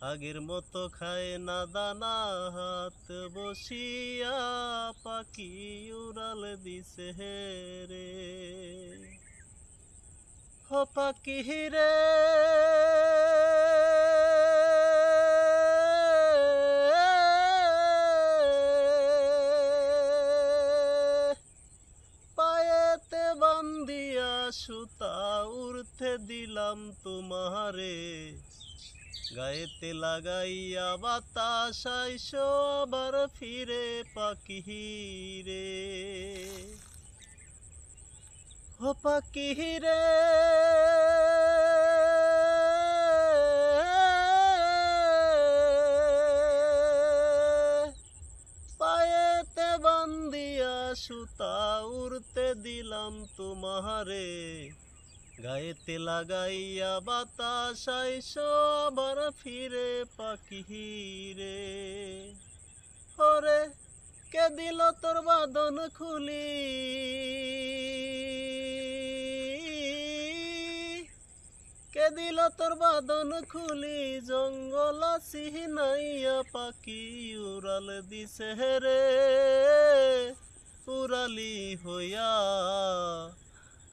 আগের মতো খায় না দানা হাত বসিয়া, পাখি উড়াল দিছে রে। ও পাখি রে। পায়েতে বান্দিয়া সুতা উড়তে দিলাম তোমারে। গায়েতে লাগাইয়া বাতাস আইসো আবার ফিরে পাখি রে ও পাখি রে পায়েতে বান্দিয়া সুতা উড়তে দিলাম তোমারে। গায়েতে লাগাইয়া বাতাস আবার ফিরে পাখি রে ওরে, কে দিল তোর বাদন খুলি? কে দিল তোর বাদন খুলি? জঙ্গল সিনাইয়া পাখি উড়াল দিছে রে। উড়ালি হইয়া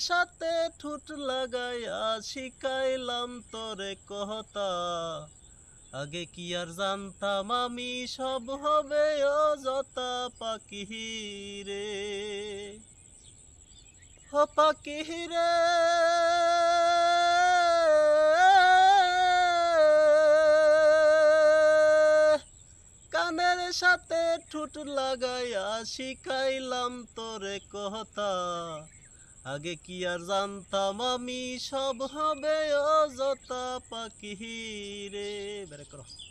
সাথে ঠুট লাগাইয়া শিখাইলাম তোরে কহতা। আগে কি আর জানতাম আমি সব হবে অযথা পাখি রে ও পাখি রে কানের সাথে ঠুট লাগাইয়া শিখাইলাম তোরে কথা আগে কি আর জানতাম আমি সব হবে অযথা পাখি রে। বেড়ে করো।